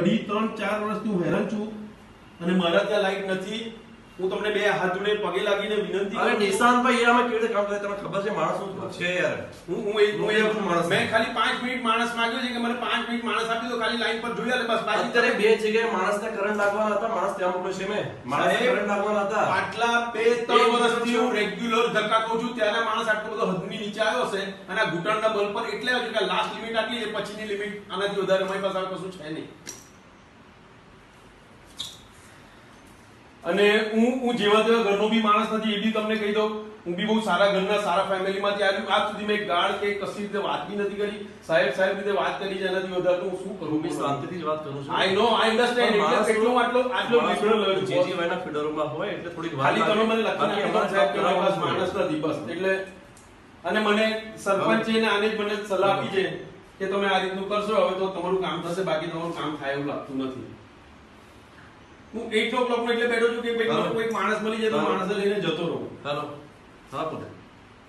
અઢી ત્રણ ચાર વર્ષથી હું હેરાન છું અને મારા ત્યાં લાઈટ નથી. હું તમને બે હાથ જોડે પગે લાગીને વિનંતી અરે. નિશાંતભાઈ એરિયામાં કેવી રીતે કામ કરે તમને ખબર છે માણસ છે યાર. હું હું એ- હું હું માણસ મેં ખાલી 5 મિનિટ માણસ માંગ્યો છે કે મને પાંચ મિનિટ માણસ આપી દો ખાલી લાઈન પર જોઈ લે બસ બાકી અત્યારે બે જગ્યાએ માણસને કરંટ લાગવાના હતા માણસ ત્યાં મોકલ્યો છે મેં. માણસ કરંટ લાગવાના હતા. આટલા બે ત્રણ વર્ષથી હું રેગ્યુલર ધક્કા કહું છું ત્યારે માણસ આટલો બધો હદની નીચે આવ્યો છે અને આ ઘૂંટણના બલ પર એટલે કે લાસ્ટ લિમિટ આટલી છે પછીની લિમિટ આનાથી વધારે મારી પાસે કશું છે નહીં. અને હું હું જેવા તેવા ઘરનો બી માણસ નથી એ બી તમને કહી દઉં હું બી બહુ સારા ઘરના સારા ફેમિલીમાંથી આવ્યું. આજ સુધી મેં ગાળ કે કશી રીતે વાત બી નથી કરી. સાહેબ સાહેબ રીતે વાત કરી છે એનાથી વધારે હું શું કરું? મેં શાંતિથી જ વાત કરું છું. આઈ નો આઈ અન્ડરસ્ટેન્ડ એટલે કેટલો આટલો આટલો liberal જે જે વાયના ફીડરોમાં હોય એટલે થોડીક વાત ખાલી તમે મને લખી અમારે સાહેબ કે મારી પાસે માણસ નથી બસ. એટલે અને મને સરપંચે ને આને જ મને સલાહ આપી છે કે તમે આ રીતનું કરશો હવે તો તમારું કામ થશે બાકી તમારું કામ થાય એવું લાગતું નથી. હું એટ ઓ ક્લોક એટલે બેઠો છું કે ભાઈ કોઈ માણસ મળી જાય તો માણસ લઈને જતો રહું. હાલો. હા બોલે